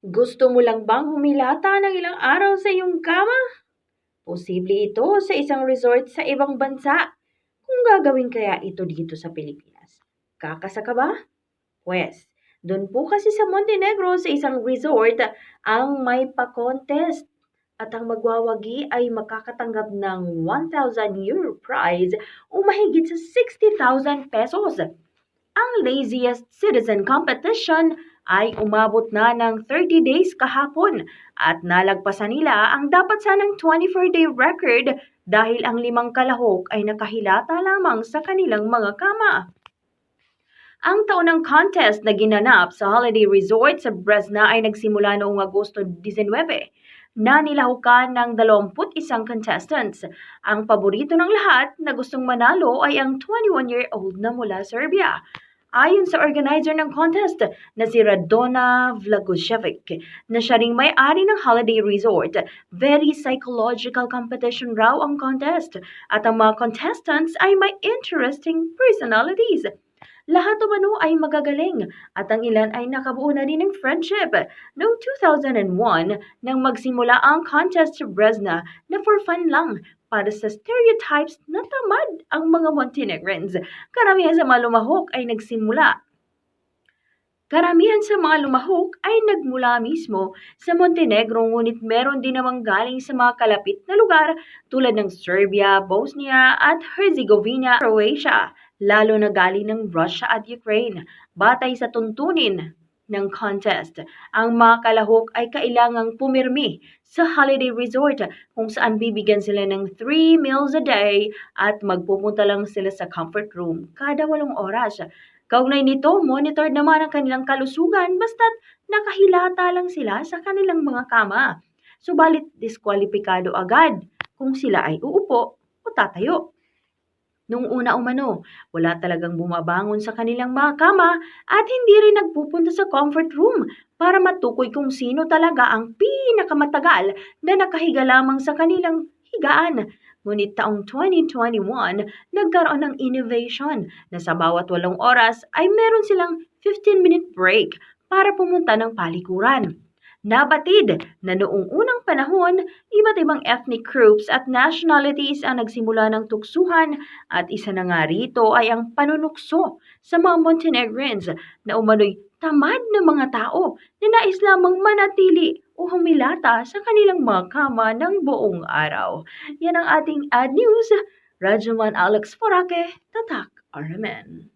Gusto mo lang bang humilata ng ilang araw sa iyong kama? Posible ito sa isang resort sa ibang bansa. Kung gagawin kaya ito dito sa Pilipinas. Kakasa ka ba? Pwes, doon po kasi sa Montenegro sa isang resort ang may pa-contest. At ang magwawagi ay makakatanggap ng 1,000 euro prize o mahigit sa 60,000 pesos. Ang Laziest Citizen Competition ay umabot na ng 30 days kahapon at nalagpasan nila ang dapat sanang 24-day record dahil ang limang kalahok ay nakahilata lamang sa kanilang mga kama. Ang taunang contest na ginanap sa holiday resort sa Bresna ay nagsimula noong Agosto 19 na nilahukan ng 21 contestants. Ang paborito ng lahat na gustong manalo ay ang 21-year-old na mula Serbia. Ayon sa organizer ng contest na si Radona Vlagosevic, na siya ring may-ari ng holiday resort, very psychological competition raw ang contest at ang mga contestants ay may interesting personalities. Lahat umano ay magagaling at ang ilan ay nakabuo na rin ng friendship. Noong 2001, nang magsimula ang contest sa Bresna na for fun lang para sa stereotypes na tamad ang mga Montenegrins. Karamihan sa mga lumahok ay nagsimula Karamihan sa mga lumahok ay nagmula mismo sa Montenegro ngunit meron din namang galing sa mga kalapit na lugar tulad ng Serbia, Bosnia at Herzegovina, Croatia, lalo na galing ng Russia at Ukraine. Batay sa tuntunin ng contest, ang mga kalahok ay kailangang pumirmi sa holiday resort kung saan bibigyan sila ng 3 meals a day at magpupunta lang sila sa comfort room kada walong oras. Kaugnay nito, monitor naman ang kanilang kalusugan basta't nakahilata lang sila sa kanilang mga kama. Subalit diskwalipikado agad kung sila ay uupo o tatayo. Nung una umano, wala talagang bumabangon sa kanilang mga kama at hindi rin nagpupunta sa comfort room para matukoy kung sino talaga ang pinakamatagal na nakahiga lamang sa kanilang higaan. Ngunit taong 2021, nagkaroon ng innovation na sa bawat walong oras ay meron silang 15-minute break para pumunta ng palikuran. Nabatid na noong unang panahon, iba't ibang ethnic groups at nationalities ang nagsimula ng tuksuhan at isa na nga rito ay ang panunukso sa mga Montenegrins na umano'y tamad na mga tao na nais lamang manatili o humilata sa kanilang mga kama ng buong araw. Yan ang ating ad news. Rajuman Alex Forake, Tatak Aramen.